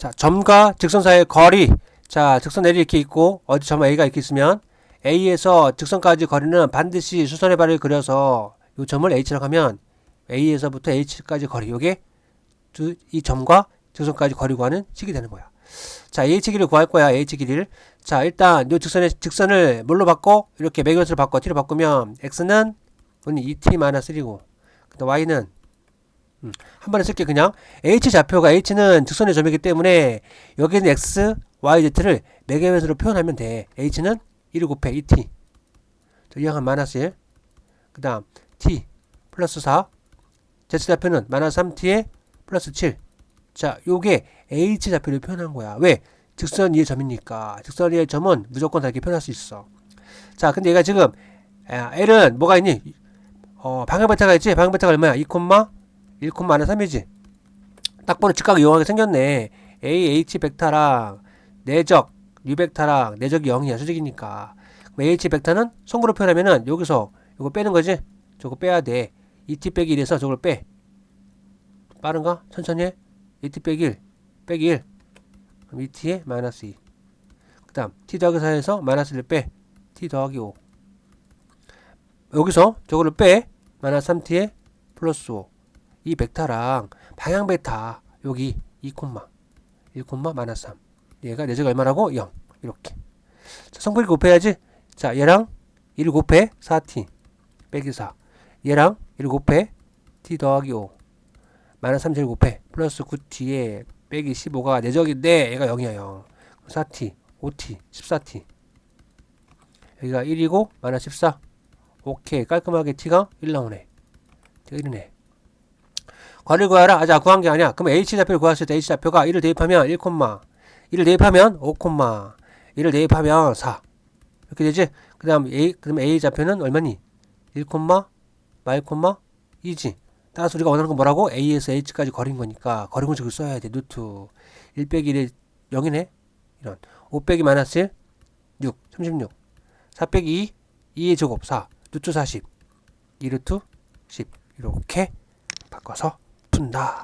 자, 점과 직선 사이의 거리. 자, 직선 L이 이렇게 있고 어디 점 A가 이렇게 있으면 A에서 직선까지 거리는 반드시 수선의 발을 그려서 이 점을 H라고 하면 A에서부터 H까지 거리. 요게 두, 이 점과 직선까지 거리 구하는 식이 되는 거야. 자, H 길이를 구할 거야. H 길이를. 자, 일단 요 직선의 직선을 뭘로 바꿔? 이렇게 매개수로 바꿔. t로 바꾸면 x는 언니 2t-3고 그 다음 y는 음, 한 번에 쓸게 그냥 h 좌표가 h는 직선의 점이기 때문에 여기는 x, y, z를 매개변수로 표현하면 돼. h는 1을 곱해 2t. 자, 이항은 마이너스 1. 그 다음 t 플러스 4. z 좌표는 마이너스 3t에 플러스 7. 자, 요게 h 좌표를 표현한 거야. 왜? 직선 위의 점이니까. 직선 위의 점은 무조건 다 이렇게 표현할 수 있어. 자, 근데 얘가 지금 아, L은 뭐가 있니? 어, 방향 베타가 있지? 방향 베타가 얼마야? 2, 1, 마이너스 3이지? 딱 보면 직각이 이용하게 생겼네. A, H 벡터랑 내적, U 벡터랑 내적이 0이야. 수직이니까. AH 벡터는 성구로 표현하면은 여기서 이거 빼는 거지? 저거 빼야 돼. 2t 빼기 1에서 저걸 빼. 빠른가? 천천히 해. 2t 빼기 1. 빼기 1. 그럼 2t에 마이너스 2. 그 다음 t 더하기 4에서 마이너스 1을 빼. t 더하기 5. 여기서 저거를 빼. 마이너스 3t에 플러스 5. 이 벡터랑 방향 베타 여기 2, 1, 마이너스 3. 얘가 내적 얼마라고? 0. 이렇게. 자, 성분이 곱해야지. 자, 얘랑 1 곱해 4t 빼기 4. 얘랑 1 곱해 t 더하기 5. 마이너스 3 제일 곱해 플러스 9t에 빼기 15가 내적인데 얘가 0이야 0. 4t, 5t, 14t. 여기가 1이고 마이너스 14. 오케이 깔끔하게 t가 1 나오네. t가 1이네. 괄을 구하라. 아, 자, 구한 게 아니야. 그럼 h 좌표를 구했을 때 h 좌표가 1을 대입하면 1, 1을 대입하면 5, 1을 대입하면 4. 이렇게 되지? 그 다음 a, 그럼 a 좌표는 얼마니? 1, 마일, 2지. 따라서 우리가 원하는 건 뭐라고? a에서 h까지 거린 거니까 거리 공식을 써야 돼. 루트 1 빼기 1이 0이네? 이런. 5 빼기 마이너스 1, 6, 36. 4 빼기 2, 2의 제곱 4, 루트 40. 2루트 10. 이렇게 바꿔서 푼다.